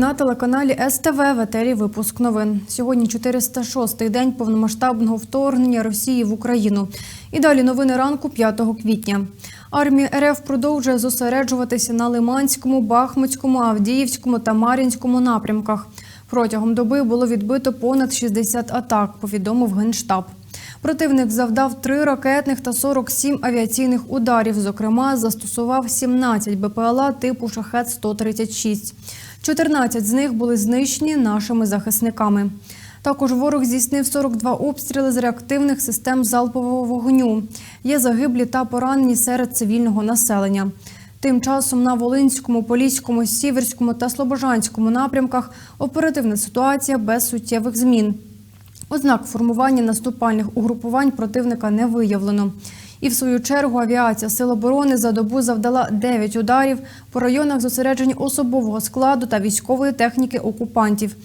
На телеканалі СТВ в етері випуск новин. Сьогодні 406-й день повномасштабного вторгнення Росії в Україну. І далі новини ранку 5 квітня. Армія РФ продовжує зосереджуватися на Лиманському, Бахмутському, Авдіївському та Мар'їнському напрямках. Протягом доби було відбито понад 60 атак, повідомив Генштаб. Противник завдав три ракетних та 47 авіаційних ударів. Зокрема, застосував 17 БПЛА типу «Шахет-136». 14 з них були знищені нашими захисниками. Також ворог здійснив 42 обстріли з реактивних систем залпового вогню. Є загиблі та поранені серед цивільного населення. Тим часом на Волинському, Поліському, Сіверському та Слобожанському напрямках оперативна ситуація без суттєвих змін. Ознак формування наступальних угрупувань противника не виявлено. І в свою чергу авіація Сил оборони за добу завдала 9 ударів по районах зосереджень особового складу та військової техніки окупантів.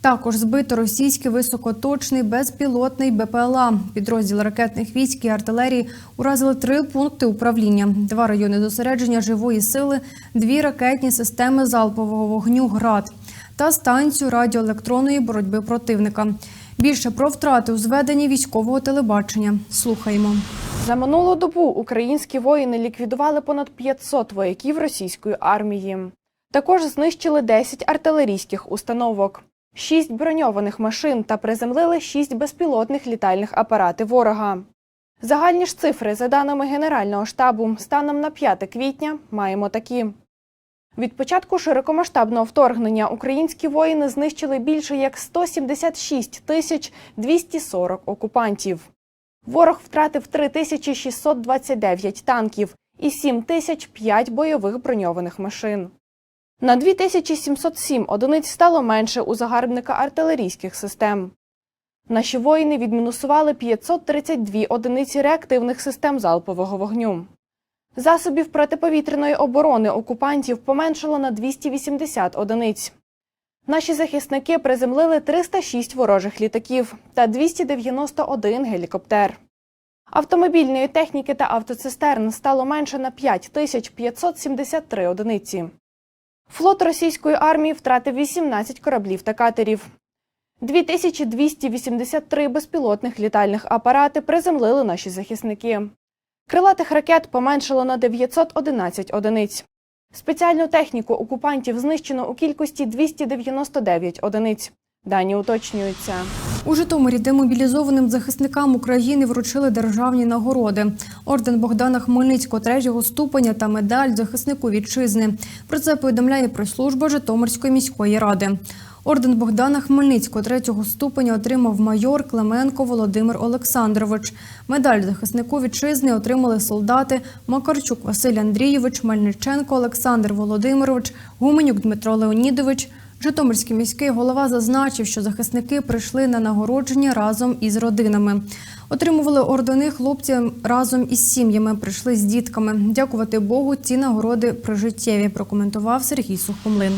Також збито російський високоточний безпілотний БПЛА. Підрозділ ракетних військ і артилерії уразили три пункти управління, два райони зосередження живої сили, дві ракетні системи залпового вогню ГРАД та станцію радіоелектронної боротьби противника. Більше про втрати у зведенні військового телебачення. Слухаємо. За минулу добу українські воїни ліквідували понад 500 вояків російської армії. Також знищили 10 артилерійських установок, 6 броньованих машин та приземлили 6 безпілотних літальних апарати ворога. Загальні ж цифри, за даними Генерального штабу, станом на 5 квітня маємо такі. Від початку широкомасштабного вторгнення українські воїни знищили більше як 176 тисяч 240 окупантів. Ворог втратив 3629 танків і 7005 бойових броньованих машин. На 2707 одиниць стало менше у загарбника артилерійських систем. Наші воїни відмінусували 532 одиниці реактивних систем залпового вогню. Засобів протиповітряної оборони окупантів поменшало на 280 одиниць. Наші захисники приземлили 306 ворожих літаків та 291 гелікоптер. Автомобільної техніки та автоцистерн стало менше на 5573 одиниці. Флот російської армії втратив 18 кораблів та катерів. 2283 безпілотних літальних апарати приземлили наші захисники. Крилатих ракет поменшало на 911 одиниць. Спеціальну техніку окупантів знищено у кількості 299 одиниць. Дані уточнюються. У Житомирі демобілізованим захисникам України вручили державні нагороди: орден Богдана Хмельницького третього ступеня та медаль захиснику вітчизни. Про це повідомляє прес-служба Житомирської міської ради. Орден Богдана Хмельницького третього ступеня отримав майор Клименко Володимир Олександрович. Медаль захиснику вітчизни отримали солдати Макарчук Василь Андрійович, Мельниченко Олександр Володимирович, Гуменюк Дмитро Леонідович. Житомирський міський голова зазначив, що захисники прийшли на нагородження разом із родинами. Отримували ордени хлопці разом із сім'ями, прийшли з дітками. Дякувати Богу, ці нагороди прижиттєві, прокоментував Сергій Сухомлин.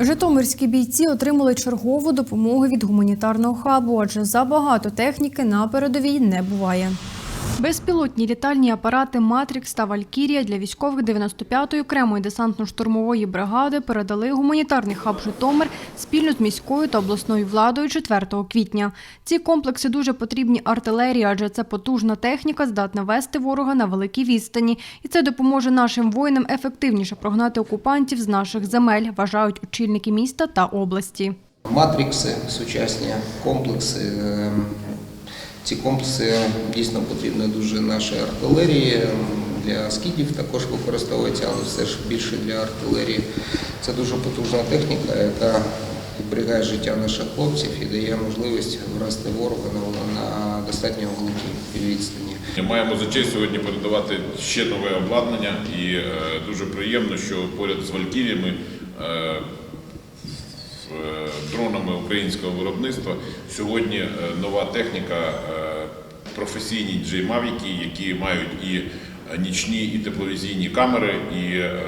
Житомирські бійці отримали чергову допомогу від гуманітарного хабу, адже забагато техніки на передовій не буває. Безпілотні літальні апарати Матрікс та Валькірія для військових 95-ї окремої десантно-штурмової бригади передали гуманітарний хаб Житомир спільно з міською та обласною владою 4 квітня. Ці комплекси дуже потрібні артилерії, адже це потужна техніка, здатна вести ворога на великій відстані, і це допоможе нашим воїнам ефективніше прогнати окупантів з наших земель, вважають очільники міста та області. Матрикси, сучасні комплекси. Ці комплекси дійсно потрібні дуже нашій артилерії. Для скидів також використовується, але все ж більше для артилерії. Це дуже потужна техніка, яка зберігає життя наших хлопців і дає можливість вразити ворога на, достатньо великій відстані. Маємо за честь сьогодні передавати ще нове обладнання, і е, дуже приємно, що поряд з Валькіріями, е, дронами українського виробництва сьогодні е, нова техніка, е, професійні джеймавіки, які мають і нічні, і тепловізійні камери, і е,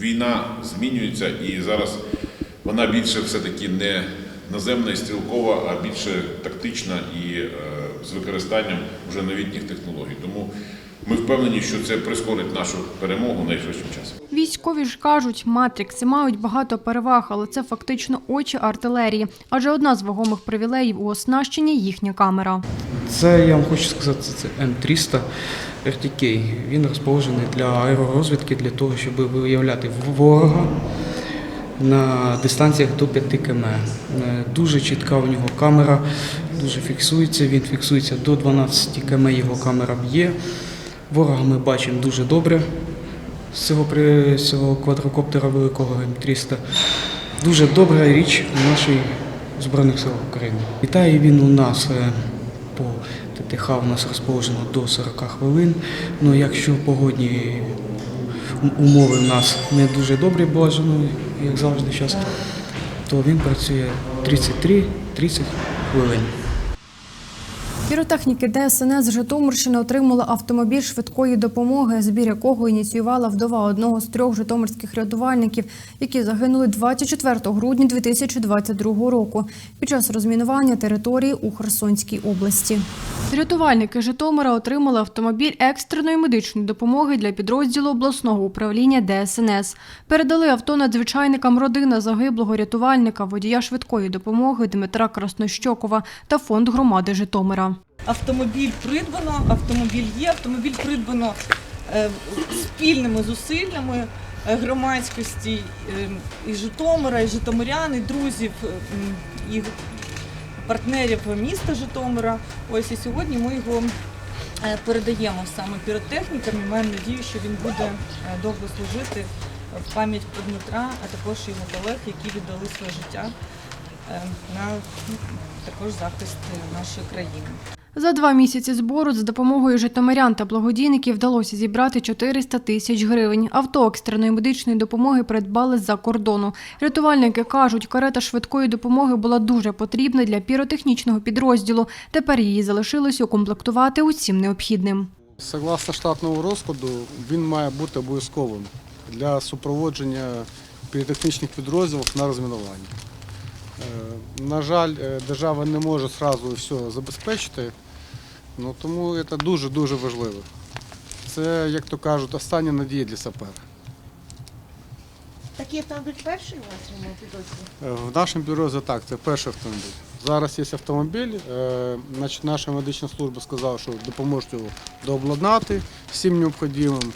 війна змінюється, і зараз вона більше все-таки не наземна і стрілкова, а більше тактична і е, з використанням вже новітніх технологій. Тому Ми впевнені, що це прискорить нашу перемогу найшвидшим часом. Військові ж кажуть, матрикси мають багато переваг, але це фактично очі артилерії. Адже одна з вагомих привілеїв у оснащенні їхня камера. Це я вам хочу сказати, це М300 RTK. Він розположений для аеророзвідки, для того, щоб виявляти ворога на дистанціях до 5 км. Е, Дуже чітка у нього камера, дуже фіксується. Він фіксується до 12 км, його камера б'є. Ворога ми бачимо дуже добре цього, при- цього квадрокоптера великого М300. Дуже добра річ у нашій Збройних сил України. Літає він у нас е, по ТТХ у нас розположено до 40 хвилин. Ну, якщо погодні умови у нас не дуже добрі, бажано, як завжди зараз, то він працює 33-30 хвилин. Піротехніки ДСНС Житомирщини отримали автомобіль швидкої допомоги, збір якого ініціювала вдова одного з трьох житомирських рятувальників, які загинули 24 грудня 2022 року під час розмінування території у Херсонській області. Рятувальники Житомира отримали автомобіль екстреної медичної допомоги для підрозділу обласного управління ДСНС. Передали авто надзвичайникам родина загиблого рятувальника, водія швидкої допомоги Дмитра Краснощокова та фонд громади Житомира. Автомобіль придбано, автомобіль є, автомобіль придбано е, спільними зусиллями е, громадськості е, і Житомира, і Житомирян, і друзів, і партнерів міста Житомира. Ось і сьогодні ми його передаємо саме піротехнікам і маємо надію, що він буде довго служити в пам'ять про Дмитра, а також його колег, які віддали своє життя на ну, також захист е, нашої країни. За два місяці збору за допомогою житомирян та благодійників вдалося зібрати 400 тисяч гривень. Авто екстреної медичної допомоги придбали з-за кордону. Рятувальники кажуть, карета швидкої допомоги була дуже потрібна для піротехнічного підрозділу. Тепер її залишилось укомплектувати усім необхідним. Согласно штатного розкладу, він має бути обов'язковим для супроводження піротехнічних підрозділів на розмінування. Е, На жаль, е, держава не може одразу все забезпечити, ну, тому це дуже-дуже важливо. Це, як то кажуть, остання надія для сапера. Такий автомобіль перший у вас в підрозділі? Е, В нашому підрозділі так, це перший автомобіль. Зараз є автомобіль. наша медична служба сказала, що допоможуть його дообладнати всім необхідним.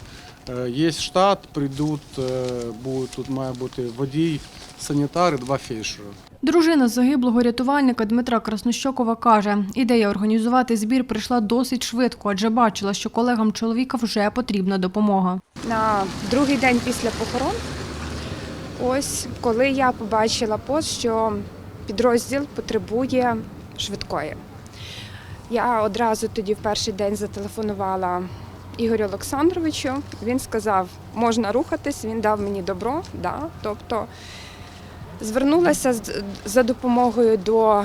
Е, Є штат, прийдуть, е, будуть, тут має бути водій, санітар і два фельдшери. Дружина загиблого рятувальника Дмитра Краснощокова каже, ідея організувати збір прийшла досить швидко, адже бачила, що колегам чоловіка вже потрібна допомога. на другий день після похорон. Ось коли я побачила пост, що підрозділ потребує швидкої. Я одразу тоді в перший день зателефонувала Ігорю Олександровичу. Він сказав, можна рухатись, він дав мені добро. Да. Тобто звернулася за допомогою до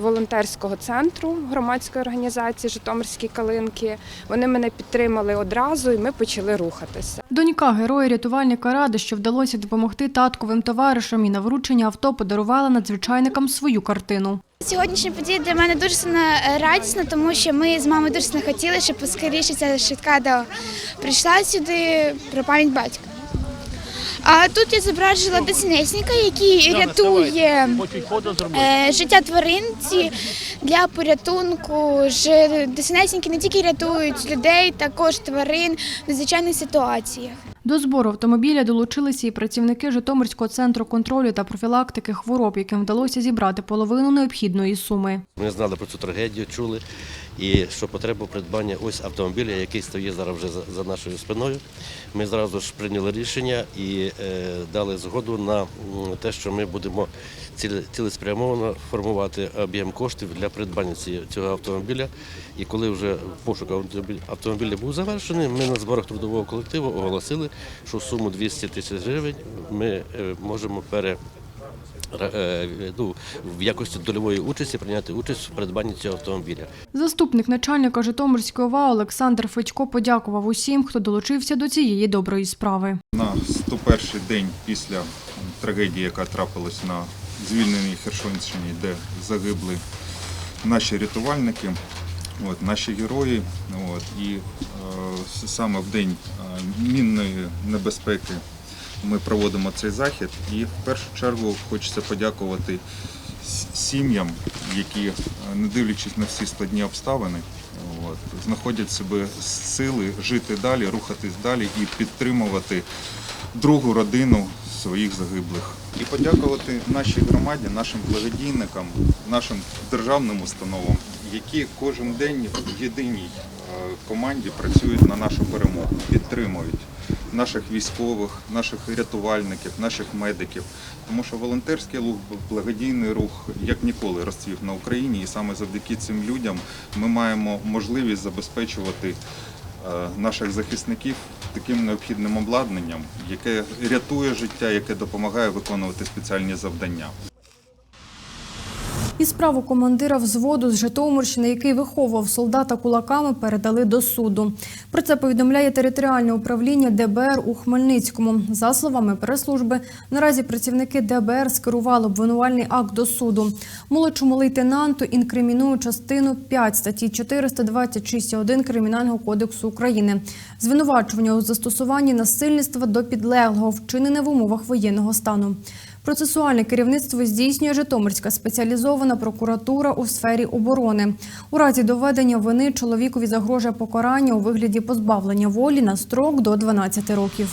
волонтерського центру громадської організації Житомирські калинки. Вони мене підтримали одразу, і ми почали рухатися. Донька героя рятувальника рада, що вдалося допомогти татковим товаришам і на вручення авто подарувала надзвичайникам свою картину. Сьогоднішня подія для мене дуже сильно радісна, тому що ми з мамою дуже сильно хотіли, щоб поскоріше ця швидка до прийшла сюди про пам'ять батька. А тут я зображила десятника, який рятує е, життя тваринці для порятунку. Ж не тільки рятують людей, також тварин в надзвичайних ситуаціях. До збору автомобіля долучилися і працівники Житомирського центру контролю та профілактики хвороб, яким вдалося зібрати половину необхідної суми. Ми знали про цю трагедію, чули, і що потреба придбання ось автомобіля, який стоїть зараз вже за, нашою спиною. Ми зразу ж прийняли рішення і е, дали згоду на те, що ми будемо цілеспрямовано формувати об'єм коштів для придбання ці- цього автомобіля. І коли вже пошук автомобіля, автомобіля був завершений, ми на зборах трудового колективу оголосили, що суму 200 тисяч гривень ми е, можемо пере е, ну, в якості дольової участі прийняти участь в придбанні цього автомобіля. Заступник начальника Житомирської ОВА Олександр Федько подякував усім, хто долучився до цієї доброї справи. На 101-й день після трагедії, яка трапилась на звільненій Херсонщині, де загибли наші рятувальники, от, наші герої. От, і е, саме в день е, мінної небезпеки ми проводимо цей захід. І в першу чергу хочеться подякувати сім'ям, які, е, не дивлячись на всі складні обставини, от, знаходять себе сили жити далі, рухатись далі і підтримувати другу родину своїх загиблих. І подякувати нашій громаді, нашим благодійникам, нашим державним установам, які кожен день в єдиній е, команді працюють на нашу перемогу, підтримують наших військових, наших рятувальників, наших медиків. Тому що волонтерський рух, благодійний рух як ніколи розцвів на Україні, і саме завдяки цим людям ми маємо можливість забезпечувати наших захисників таким необхідним обладнанням, яке рятує життя, яке допомагає виконувати спеціальні завдання. І справу командира взводу з Житомирщини, який виховував солдата кулаками, передали до суду. Про це повідомляє територіальне управління ДБР у Хмельницькому. За словами прес-служби, наразі працівники ДБР скерували обвинувальний акт до суду. Молодшому лейтенанту інкримінують частину 5 статті 426.1 Кримінального кодексу України. Звинувачування у застосуванні насильництва до підлеглого, вчинене в умовах воєнного стану. Процесуальне керівництво здійснює Житомирська спеціалізована прокуратура у сфері оборони. У разі доведення вини чоловікові загрожує покарання у вигляді позбавлення волі на строк до 12 років.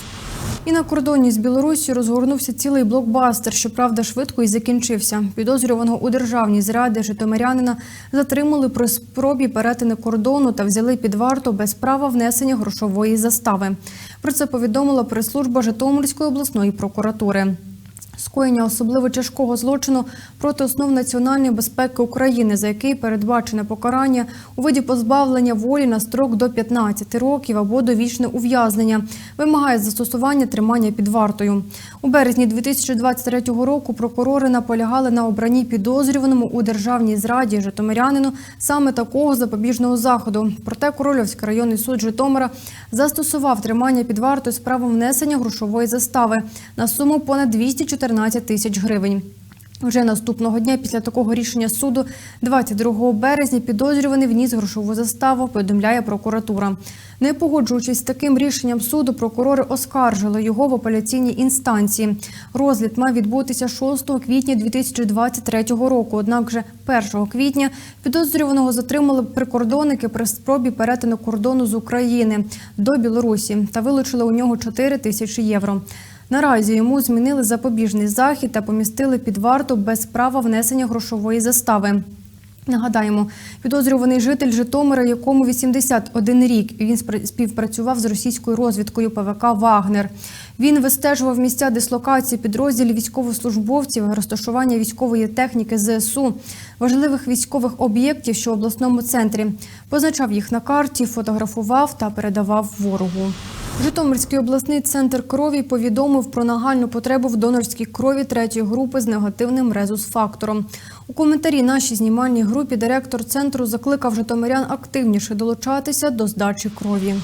І на кордоні з Білоруссю розгорнувся цілий блокбастер. Щоправда, швидко і закінчився. Підозрюваного у державній зраді Житомирянина затримали при спробі перетину кордону та взяли під варту без права внесення грошової застави. Про це повідомила прес-служба Житомирської обласної прокуратури. Скоєння особливо тяжкого злочину проти основ національної безпеки України, за який передбачене покарання у виді позбавлення волі на строк до 15 років або довічне ув'язнення, вимагає застосування тримання під вартою. У березні 2023 року прокурори наполягали на обранні підозрюваному у державній зраді Житомирянину саме такого запобіжного заходу. Проте Корольовський районний суд Житомира застосував тримання під вартою з правом внесення грошової застави на суму понад 214 тисяч гривень. Вже наступного дня після такого рішення суду, 22 березня, підозрюваний вніс грошову заставу, повідомляє прокуратура. Не погоджуючись з таким рішенням суду, прокурори оскаржили його в апеляційній інстанції. Розгляд мав відбутися 6 квітня 2023 року. Однак вже 1 квітня підозрюваного затримали прикордонники при спробі перетину кордону з України до Білорусі та вилучили у нього 4 тисячі євро. Наразі йому змінили запобіжний захід та помістили під варту без права внесення грошової застави. Нагадаємо, підозрюваний житель Житомира, якому 81 рік. Він спра- співпрацював з російською розвідкою ПВК Вагнер. Він вистежував місця дислокації підрозділів військовослужбовців, розташування військової техніки ЗСУ, важливих військових об'єктів, що в обласному центрі. Позначав їх на карті, фотографував та передавав ворогу. Житомирський обласний центр крові повідомив про нагальну потребу в донорській крові третьої групи з негативним резус-фактором. У коментарі нашій знімальній групі директор центру закликав житомирян активніше долучатися до здачі крові.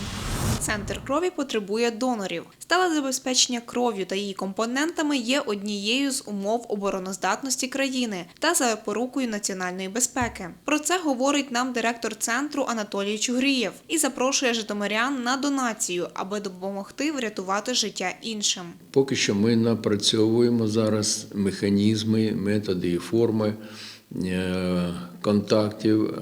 Центр крові потребує донорів. Стале забезпечення кров'ю та її компонентами є однією з умов обороноздатності країни та запорукою національної безпеки. Про це говорить нам директор центру Анатолій Чугрієв і запрошує житомирян на донацію, аби допомогти врятувати життя іншим. Поки що ми напрацьовуємо зараз механізми, методи і форми е, контактів е,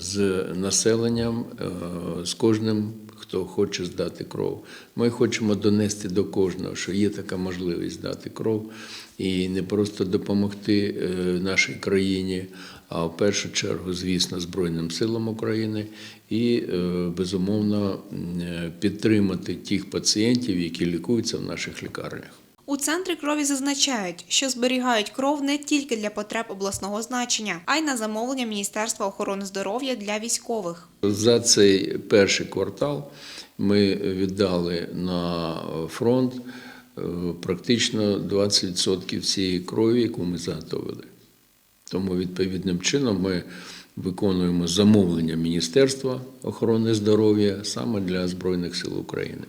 з населенням, е, з кожним, хто хоче здати кров. Ми хочемо донести до кожного, що є така можливість здати кров і не просто допомогти е, нашій країні, а в першу чергу, звісно, Збройним силам України і, е, безумовно, е, підтримати тих пацієнтів, які лікуються в наших лікарнях. У центрі крові зазначають, що зберігають кров не тільки для потреб обласного значення, а й на замовлення Міністерства охорони здоров'я для військових. За цей перший квартал ми віддали на фронт е, практично 20% всієї крові, яку ми заготовили. Тому відповідним чином ми виконуємо замовлення Міністерства охорони здоров'я саме для Збройних сил України.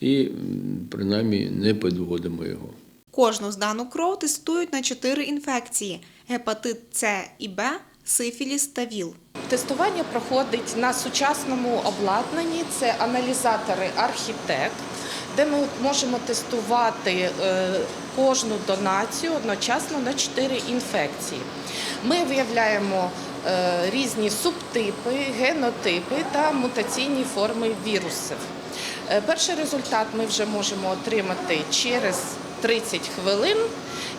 І принаймні не підводимо його. Кожну здану кров тестують на чотири інфекції: гепатит С і Б, сифіліс та ВІЛ. Тестування проходить на сучасному обладнанні. Це аналізатори Архітект, де ми можемо тестувати е, кожну донацію одночасно на 4 інфекції. Ми виявляємо е, різні субтипи, генотипи та мутаційні форми вірусів. Е, Перший результат ми вже можемо отримати через 30 хвилин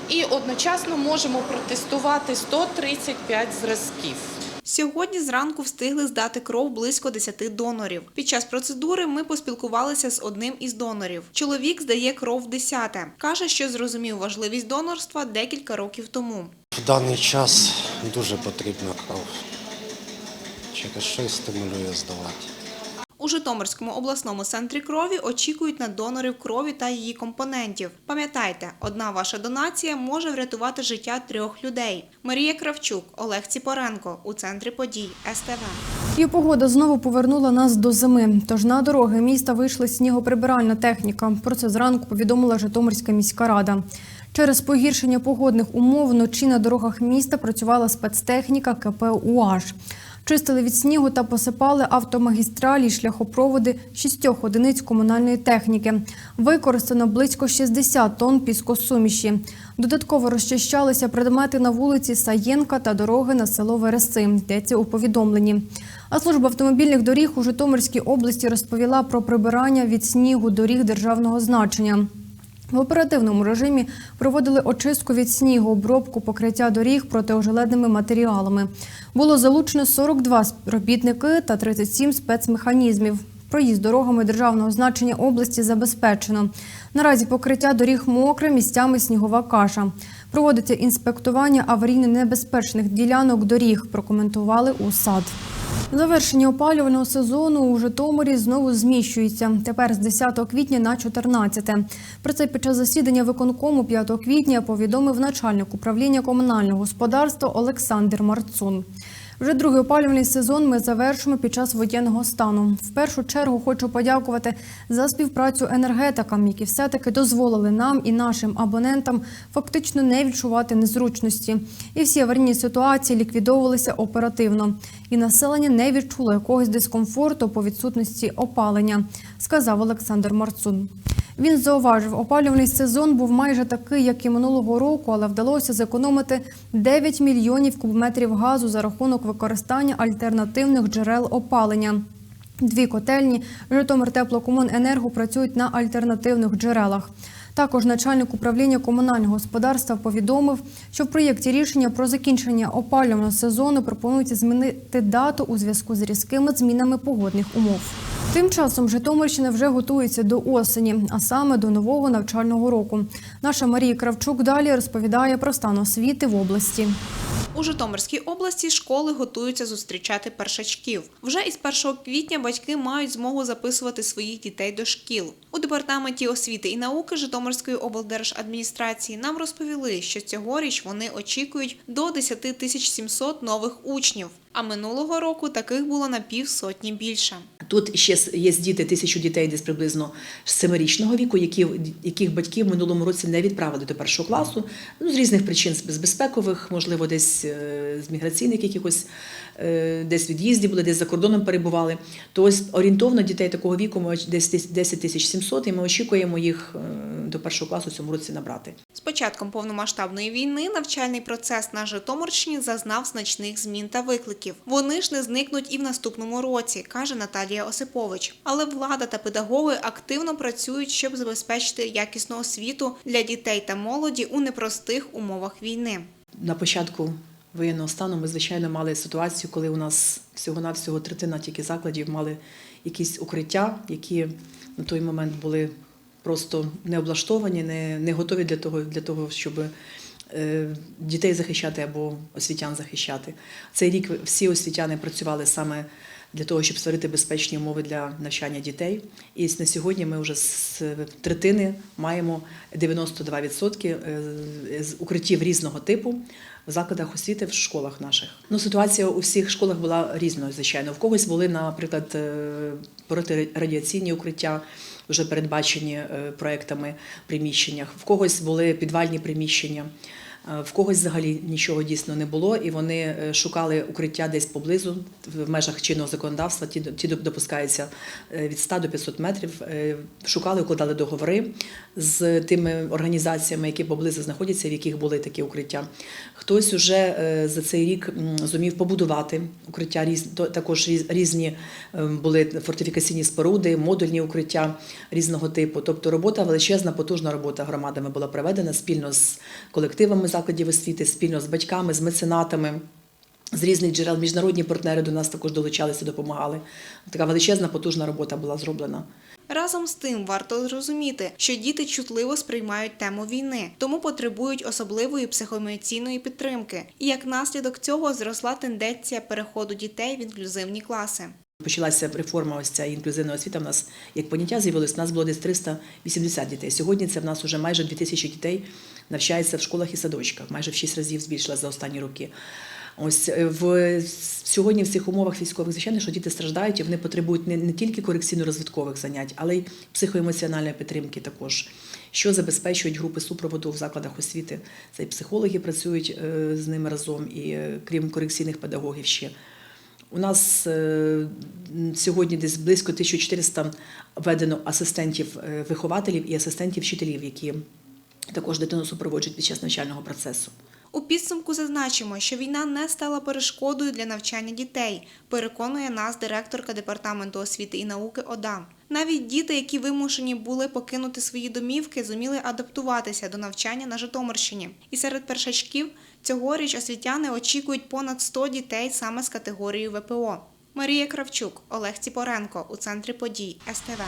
і одночасно можемо протестувати 135 зразків. Сьогодні зранку встигли здати кров близько 10 донорів. Під час процедури ми поспілкувалися з одним із донорів. Чоловік здає кров десяте. Каже, що зрозумів важливість донорства декілька років тому. В даний час дуже потрібна кров. Через що стимулює здавати. У Житомирському обласному центрі крові очікують на донорів крові та її компонентів. Пам'ятайте, одна ваша донація може врятувати життя трьох людей. Марія Кравчук, Олег Ціпоренко у центрі подій СТВ. І погода знову повернула нас до зими. Тож на дороги міста вийшла снігоприбиральна техніка. Про це зранку повідомила Житомирська міська рада. Через погіршення погодних умов вночі на дорогах міста працювала спецтехніка КП УАЖ. Чистили від снігу та посипали автомагістралі шляхопроводи шістьох одиниць комунальної техніки. Використано близько 60 тонн піскосуміші. Додатково розчищалися предмети на вулиці Саєнка та дороги на село Вереси. Йдеться у повідомленні. А служба автомобільних доріг у Житомирській області розповіла про прибирання від снігу доріг державного значення. В оперативному режимі проводили очистку від снігу, обробку покриття доріг протиожеледними матеріалами. Було залучено 42 робітники та 37 спецмеханізмів. Проїзд дорогами державного значення області забезпечено. Наразі покриття доріг мокре, місцями снігова каша. Проводиться інспектування аварійно-небезпечних ділянок доріг, прокоментували у САД. Завершення опалювального сезону у Житомирі знову зміщується. Тепер з 10 квітня на 14. Про це під час засідання виконкому 5 квітня повідомив начальник управління комунального господарства Олександр Марцун. Вже другий опалювальний сезон ми завершимо під час воєнного стану. В першу чергу хочу подякувати за співпрацю енергетикам, які все-таки дозволили нам і нашим абонентам фактично не відчувати незручності. І всі аварійні ситуації ліквідовувалися оперативно. І населення не відчуло якогось дискомфорту по відсутності опалення, сказав Олександр Марцун. Він зауважив, опалювальний сезон був майже такий, як і минулого року, але вдалося зекономити 9 мільйонів кубометрів газу за рахунок використання альтернативних джерел опалення. Дві котельні Житомир Теплокомуненерго працюють на альтернативних джерелах. Також начальник управління комунального господарства повідомив, що в проєкті рішення про закінчення опалювального сезону пропонується змінити дату у зв'язку з різкими змінами погодних умов. Тим часом Житомирщина вже готується до осені, а саме до нового навчального року. Наша Марія Кравчук далі розповідає про стан освіти в області. У Житомирській області школи готуються зустрічати першачків. Вже із 1 квітня батьки мають змогу записувати своїх дітей до шкіл. У департаменті освіти і науки Житомирської облдержадміністрації нам розповіли, що цьогоріч вони очікують до 10 тисяч 700 нових учнів. А минулого року таких було на півсотні більше. Тут ще є діти, тисячу дітей десь приблизно семирічного віку, які, яких батьки в минулому році не відправили до першого класу. Ну, з різних причин, з безпекових, можливо, десь е, з міграційних якихось, е, десь від'їзді були, десь за кордоном перебували. То ось орієнтовно дітей такого віку ми десь 10 тисяч 700, і ми очікуємо їх е, до першого класу в цьому році набрати. З початком повномасштабної війни навчальний процес на Житомирщині зазнав значних змін та викликів. Вони ж не зникнуть і в наступному році, каже Наталія Осипович. Але влада та педагоги активно працюють, щоб забезпечити якісну освіту для дітей та молоді у непростих умовах війни. На початку воєнного стану ми, звичайно, мали ситуацію, коли у нас всього-навсього третина тільки закладів мали якісь укриття, які на той момент були просто не облаштовані, не, не готові для того, для того, щоб е, дітей захищати або освітян захищати. Цей рік всі освітяни працювали саме для того, щоб створити безпечні умови для навчання дітей. І на сьогодні ми вже з третини маємо 92% е, з укриттів різного типу в закладах освіти в школах наших. Ну, ситуація у всіх школах була різною, звичайно. В когось були, наприклад, е, протирадіаційні укриття, вже передбачені е, проектами приміщеннях, в когось були підвальні приміщення. Е, В когось взагалі нічого дійсно не було, і вони е, шукали укриття десь поблизу в межах чинного законодавства. Ті, ті допускаються е, від 100 до 500 метрів. Шукали, укладали договори з тими організаціями, які поблизу знаходяться, в яких були такі укриття. Хтось уже за цей рік зумів побудувати укриття, також різні були фортифікаційні споруди, модульні укриття різного типу. Тобто робота величезна, потужна робота громадами була проведена спільно з колективами закладів освіти, спільно з батьками, з меценатами. З різних джерел міжнародні партнери до нас також долучалися, допомагали. Така величезна, потужна робота була зроблена. Разом з тим варто зрозуміти, що діти чутливо сприймають тему війни, тому потребують особливої психоемоційної підтримки. І як наслідок цього зросла тенденція переходу дітей в інклюзивні класи. Почалася реформа ось ця інклюзивна освіта. В нас як поняття з'явилось, у нас було десь 380 дітей. Сьогодні це в нас вже майже 2000 дітей навчається в школах і садочках. Майже в 6 разів збільшилася за останні роки. Ось е, в сьогодні в цих умовах військових звичайно, що діти страждають і вони потребують не, не тільки корекційно-розвиткових занять, але й психоемоціональної підтримки також. Що забезпечують групи супроводу в закладах освіти? Це і психологи працюють е, з ними разом, і е, крім корекційних педагогів ще. У нас е, сьогодні десь близько 1400 введено асистентів е, і асистентів вчителів, які також дитину супроводжують під час навчального процесу. У підсумку зазначимо, що війна не стала перешкодою для навчання дітей, переконує нас директорка департаменту освіти і науки ОДА. Навіть діти, які вимушені були покинути свої домівки, зуміли адаптуватися до навчання на Житомирщині. І серед першачків цьогоріч освітяни очікують понад 100 дітей саме з категорії ВПО. Марія Кравчук, Олег Ціпоренко у центрі подій СТВ.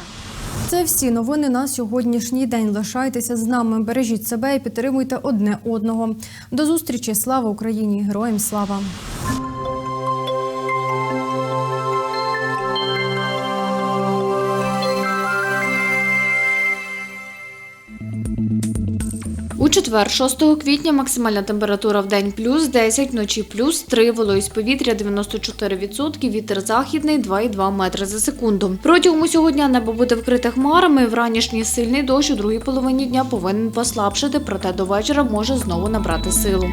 Це всі новини на сьогоднішній день. Лишайтеся з нами, бережіть себе і підтримуйте одне одного. До зустрічі! Слава Україні! Героям слава! Четвер, 6 квітня, максимальна температура в день плюс 10, вночі плюс 3, вологість повітря 94%, вітер західний 2,2 метри за секунду. Протягом усього дня небо буде вкрите хмарами. Вранішній сильний дощ у другій половині дня повинен послабшити, проте до вечора може знову набрати силу.